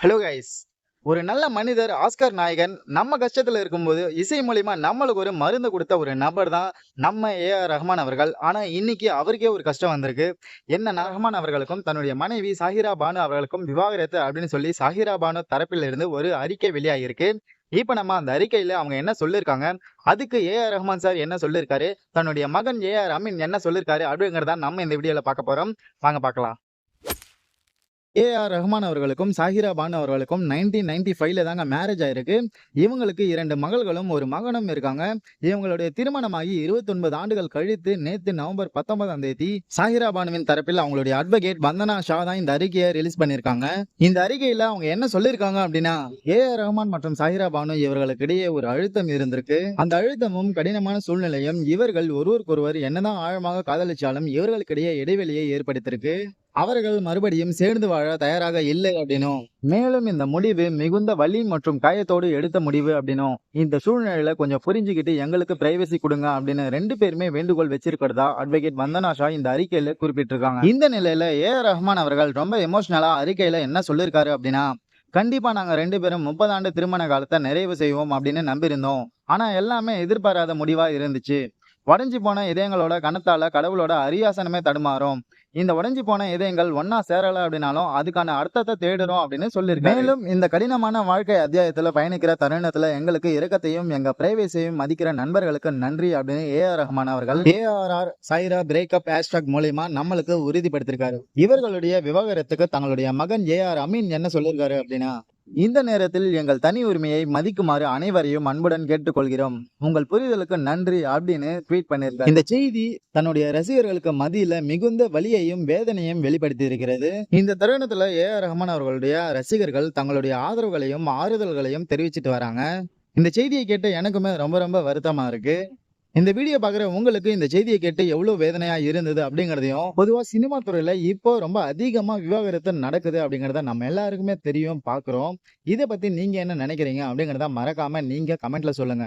Hello guys ஒரு நல்ல மனிதர் ஆஸ்கர் நாயகன் நம்ம கஷ்டத்துல இருக்கும்போது இசை மூலிமா நம்மளுக்கு ஒரு மருந்து கொடுத்த ஒரு நபர் தான் நம்ம ஏ ஆர் ரஹ்மான் அவர்கள். ஆனா இன்னைக்கு அவருக்கே ஒரு கஷ்டம் வந்திருக்கு. என்ன ரஹ்மான் அவர்களுக்கும் தன்னுடைய மனைவி சாஹிரா பானு அவர்களுக்கும் விவாகரத்து அப்படின்னு சொல்லி சாஹிரா பானு தரப்பிலிருந்து ஒரு அறிக்கை வெளியாகிருக்கு இப்ப நம்ம அந்த அறிக்கையில அவங்க என்ன சொல்லியிருக்காங்க அதுக்கு ஏ ஆர் ரஹ்மான் சார் என்ன சொல்லிருக்காரு? தன்னுடைய மகன் ஏஆர் அமீன் என்ன சொல்லியிருக்காரு அப்படிங்கிறதான் நம்ம இந்த வீடியோவில் பார்க்க போறோம். வாங்க பார்க்கலாம். ஏஆர் ரஹ்மான் அவர்களுக்கும் சாஹிரா பானு அவர்களுக்கும் நைன்டீன் நைன்டி ஃபைவ்ல தாங்க மேரேஜ் ஆயிருக்கு. இவங்களுக்கு இரண்டு மகள்களும் ஒரு மகனும் இருக்காங்க. இவங்களுடைய திருமணமாகி 29 ஆண்டுகள் கழித்து நேற்று நவம்பர் பத்தொன்பதாம் தேதி சாஹிரா பானுவின் தரப்பில் அவங்களுடைய அட்வொகேட் வந்தனா ஷா தான் இந்த அறிக்கையை ரிலீஸ் பண்ணியிருக்காங்க. இந்த அறிக்கையில அவங்க என்ன சொல்லியிருக்காங்க அப்படின்னா ஏஆர் ரஹ்மான் மற்றும் சாஹிரா பானு இவர்களுக்கு இடையே ஒரு அழுத்தம் இருந்திருக்கு. அந்த அழுத்தமும் கடினமான சூழ்நிலையும் இவர்கள் ஒருவருக்கொருவர் என்னதான் ஆழமாக காதலிச்சாலும் இவர்களுக்கிடையே இடைவெளியை ஏற்படுத்தியிருக்கு. அவர்கள் மறுபடியும் சேர்ந்து வாழ தயாராக இல்லை அப்படின்னும். மேலும் இந்த முடிவு மிகுந்த வலி மற்றும் காயத்தோடு எடுத்த முடிவு அப்படின்னும். இந்த சூழ்நிலையில கொஞ்சம் புரிஞ்சுக்கிட்டு எங்களுக்கு பிரைவசி கொடுங்க அப்படின்னு ரெண்டு பேருமே வேண்டுகோள் வச்சிருக்கிறதா அட்வொகேட் வந்தனா ஷா இந்த அறிக்கையில குறிப்பிட்டிருக்காங்க. இந்த நிலையில ஏ ரஹ்மான் அவர்கள் ரொம்ப எமோஷனலா அறிக்கையில என்ன சொல்லியிருக்காரு அப்படின்னா கண்டிப்பா நாங்க ரெண்டு பேரும் முப்பது ஆண்டு திருமண காலத்தை நிறைவு செய்வோம் அப்படின்னு நம்பியிருந்தோம். ஆனா எல்லாமே எதிர்பாராத முடிவா இருந்துச்சு. உடஞ்சி போன இதயங்களோட கணத்தால கடவுளோட அரியாசனமே தடுமாறும். இந்த உடைஞ்சு போன இதயங்கள் ஒன்னா சேரல அப்படின்னாலும் அதுக்கான அர்த்தத்தை தேடுறோம் அப்படின்னு சொல்லியிருக்காரு. மேலும் இந்த கடினமான வாழ்க்கை அத்தியாயத்துல பயணிக்கிற தருணத்துல எங்களுக்கு இரக்கத்தையும் எங்க பிரைவேசியையும் மதிக்கிற நண்பர்களுக்கு நன்றி அப்படின்னு ஏ ஆர் ரஹ்மான் அவர்கள் A R R Saira breakup hashtag மூலியமா நம்மளுக்கு உறுதிப்படுத்திருக்காரு. இவர்களுடைய விவாகரத்துக்கு தங்களுடைய மகன் ஏ ஆர் அமீன் என்ன சொல்லியிருக்காரு அப்படின்னா இந்த நேரத்தில் எங்கள் தனி உரிமையை மதிக்குமாறு அனைவரையும் அன்புடன் கேட்டுக்கொள்கிறோம். உங்கள் புரிதலுக்கு நன்றி அப்படின்னு ட்வீட் பண்ணியிருக்காரு. இந்த செய்தி தன்னுடைய ரசிகர்களுக்கு மதியில மிகுந்த வலியையும் வேதனையும் வெளிப்படுத்தி இருக்கிறது இந்த தருணத்துல ஏ ஆர் ரஹ்மான் அவர்களுடைய ரசிகர்கள் தங்களுடைய ஆதரவுகளையும் ஆறுதல்களையும் தெரிவிச்சிட்டு வராங்க. இந்த செய்தியை கேட்டு எனக்குமே ரொம்ப ரொம்ப வருத்தமா இருக்கு. இந்த வீடியோ பார்க்குற உங்களுக்கு இந்த செய்தியை கேட்டு எவ்வளவு வேதனையா இருந்தது அப்படிங்கிறதையும் பொதுவா சினிமா துறையில இப்போ ரொம்ப அதிகமா விவாகரத்து நடக்குது அப்படிங்கறத நம்ம எல்லாருக்குமே தெரியும் பார்க்குறோம். இதை பத்தி நீங்க என்ன நினைக்கிறீங்க அப்படிங்கறத மறக்காம நீங்க கமெண்ட்ல சொல்லுங்க.